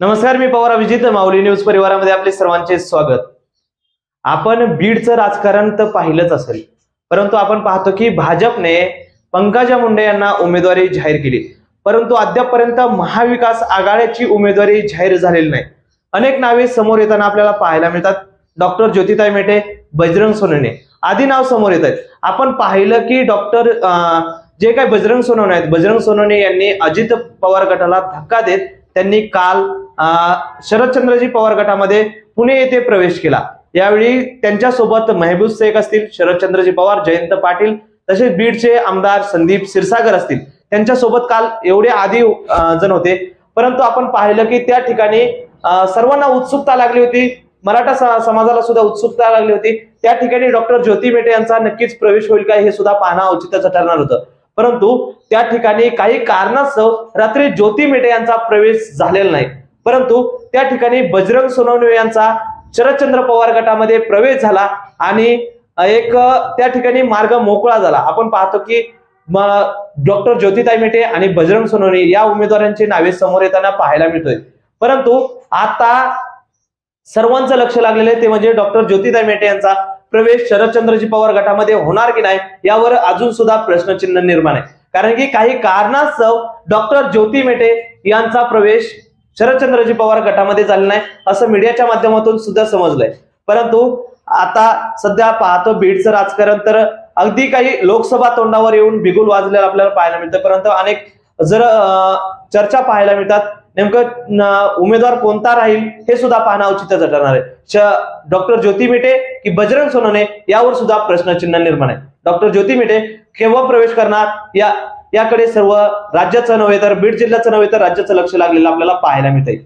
नमस्कार मी पवार अभिजित माऊली न्यूज परिवारामध्ये आपले सर्वांचे स्वागत. आपण बीडचं राजकारण तर पाहिलंच असेल परंतु आपण पाहतो की भाजपने पंकजा मुंडे यांना उमेदवारी जाहीर केली. परंतु अद्यापपर्यंत महाविकास आघाडीची उमेदवारी जाहीर झालेली नाही. अनेक नावे समोर येताना आपल्याला पाहायला मिळतात. डॉक्टर ज्योतिताई मेटे बजरंग सोनवणे आदी नाव समोर येत आहेत. आपण पाहिलं की डॉक्टर जे काही बजरंग सोनवणे आहेत बजरंग सोनवणे यांनी अजित पवार गटाला धक्का देत त्यांनी काल शरदचंद्रजी पवार गटामध्ये पुणे येथे प्रवेश केला. यावेळी त्यांच्यासोबत मेहबूब शेख असतील शरदचंद्रजी पवार जयंत पाटील तसेच बीडचे आमदार संदीप क्षीरसागर असतील. त्यांच्यासोबत काल एवढे आधी जण होते. परंतु आपण पाहिलं की त्या ठिकाणी सर्वांना उत्सुकता लागली होती. मराठा स- समाजाला सुद्धा उत्सुकता लागली होती. त्या ठिकाणी डॉक्टर ज्योती मेटे यांचा नक्कीच प्रवेश होईल का हे सुद्धा पाहणं औचित्याचं ठरणार होतं. परंतु त्या ठिकाणी काही कारणास्तव रात्री ज्योती मेटे यांचा प्रवेश झालेला नाही. परंतु त्या ठिकाणी बजरंग सोनवणे यांचा शरदचंद्र पवार गटामध्ये प्रवेश झाला आणि एक त्या ठिकाणी मार्ग मोकळा झाला. आपण पाहतो की डॉक्टर ज्योतिताई मेटे आणि बजरंग सोनवणे या उमेदवारांची नावे समोर येताना पाहायला मिळतोय. परंतु आता सर्वांचं लक्ष लागलेलं आहे ते म्हणजे डॉक्टर ज्योतिताई मेटे यांचा प्रवेश शरदचंद्रजी पवार गटामध्ये होणार की नाही यावर अजून सुद्धा प्रश्नचिन्ह निर्माण आहे. कारण की काही कारणास्तव डॉक्टर ज्योती मेटे यांचा प्रवेश शरदचंद्रजी पवार गटामध्ये झालेला नाही असं मीडियाच्या माध्यमातून सुद्धा समजलंय. परंतु आता सध्या पाहतो बीडचं राजकारण तर अगदी काही लोकसभा तोंडावर येऊन बिगुल वाजलेलं आपल्याला पाहायला मिळतं. परंतु अनेक जर चर्चा पाहायला मिळतात नेमकं उमेदवार कोणता राहील हे सुद्धा पाहणं औचित्य ठरणार आहे. श- डॉक्टर ज्योती मिटे की बजरंग सोनवणे यावर सुद्धा प्रश्नचिन्ह निर्माण आहे. डॉक्टर ज्योती मिटे केव्हा प्रवेश करणार या याकडे सर्व राज्याचं नव्हे तर बीड जिल्ह्याचं नव्हे तर राज्याचं लक्ष लागलेलं आपल्याला पाहायला मिळतंय.